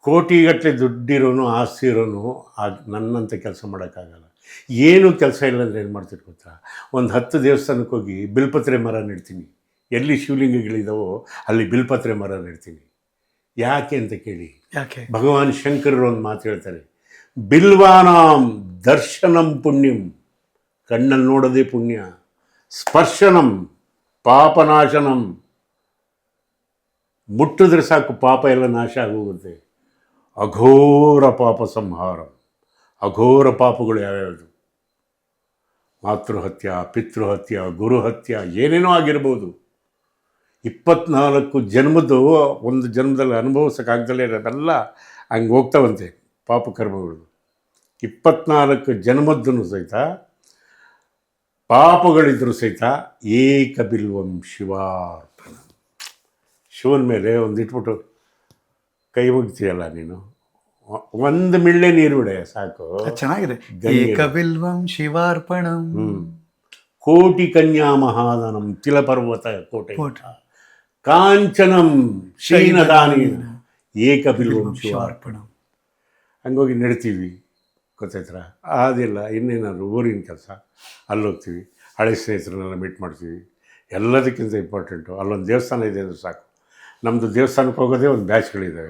ಕೋಟಿಗಟ್ಟಲೆ ದುಡ್ಡಿರೋನು ಆಸ್ತಿ ಇರೋನು ಅದು ನನ್ನಂತ ಕೆಲಸ ಮಾಡೋಕ್ಕಾಗಲ್ಲ. ಏನು ಕೆಲಸ ಇಲ್ಲ ಅಂದರೆ ಏನು ಮಾಡ್ತೀನಿ ಗೊತ್ತಾ? ಒಂದು ಹತ್ತು ದೇವಸ್ಥಾನಕ್ಕೆ ಹೋಗಿ ಬಿಲ್ಪತ್ರೆ ಮರ ನೆಡ್ತೀನಿ. ಎಲ್ಲಿ ಶಿವಲಿಂಗಗಳಿದಾವೋ ಅಲ್ಲಿ ಬಿಲ್ಪತ್ರೆ ಮರ ನೆಡ್ತೀನಿ. ಯಾಕೆ ಅಂತ ಕೇಳಿ? ಯಾಕೆ? ಭಗವಾನ್ ಶಂಕರರು ಒಂದು ಮಾತು ಹೇಳ್ತಾರೆ. ಬಿಲ್ವಾನಾಂ ದರ್ಶನಂ ಪುಣ್ಯಂ. ಕಣ್ಣಲ್ಲಿ ನೋಡೋದೇ ಪುಣ್ಯ. ಸ್ಪರ್ಶನಂ ಪಾಪನಾಶನಂ. ಮುಟ್ಟಿದ್ರೆ ಸಾಕು ಪಾಪ ಎಲ್ಲ ನಾಶ ಆಗೋಗುತ್ತೆ. ಅಘೋರ ಪಾಪ ಸಂಹಾರ. ಅಘೋರ ಪಾಪಗಳು ಯಾವ್ಯಾವುದು ಮಾತೃಹತ್ಯ, ಪಿತೃಹತ್ಯ, ಗುರುಹತ್ಯ, ಏನೇನೋ ಆಗಿರ್ಬೋದು. ಇಪ್ಪತ್ನಾಲ್ಕು ಜನ್ಮದ್ದು, ಒಂದು ಜನ್ಮದಲ್ಲಿ ಅನುಭವಿಸೋಕ್ಕಾಗ್ದಲೇ ಇರೋದೆಲ್ಲ ಹಂಗೆ ಹೋಗ್ತಾವಂತೆ ಪಾಪ ಕರ್ಮಗಳು. ಇಪ್ಪತ್ನಾಲ್ಕು ಜನ್ಮದ್ದನ್ನು ಸಹಿತ, ಪಾಪಗಳಿದ್ರೂ ಸಹಿತ ಏಕಬಿಲ್ವಂ ಶಿವಾರ್ಪಣ. ಶಿವನ ಮೇಲೆ ಒಂದು ಇಟ್ಬಿಟ್ಟು ಕೈ ಮುಗ್ತೀಯಲ್ಲ ನೀನು? ಒಂದು ಮಿಳ್ಳೆ ನೀರು ಬಿಡೆ ಸಾಕು. ಚೆನ್ನಾಗಿದೆ. ಏಕಬಿಲ್ವಂ ಶಿವಾರ್ಪಣಂ. ಕೋಟಿ ಕನ್ಯಾ ಮಹಾದನಂ ತಿಲಪರ್ವತ ಕೋಟೆ. ಕೋಟೆ. ಕಾಂಚನಂ ಶೈನದಾನಿ ಏಕಬಿಲ್ವಂ ಶಿವಾರ್ಪಣಂ. ಹಂಗೋಗಿ ನಡ್ತೀವಿ ಗೊತ್ತಾಯ್ತರ? ಅದಿಲ್ಲ ಇನ್ನೇನಾದ್ರು ಊರಿನ ಕೆಲಸ ಅಲ್ಲೋಗ್ತೀವಿ. ಹಳೆ ಸ್ನೇಹಿತರನ್ನೆಲ್ಲ ಮೀಟ್ ಮಾಡ್ತೀವಿ. ಎಲ್ಲದಕ್ಕಿಂತ ಇಂಪಾರ್ಟೆಂಟು ಅಲ್ಲೊಂದು ದೇವಸ್ಥಾನ ಇದೆ ಅಂದರೆ ಸಾಕು. ನಮ್ಮದು ದೇವಸ್ಥಾನಕ್ಕೆ ಹೋಗೋದೇ ಒಂದು ಬ್ಯಾಚ್ಗಳಿದ್ದಾವೆ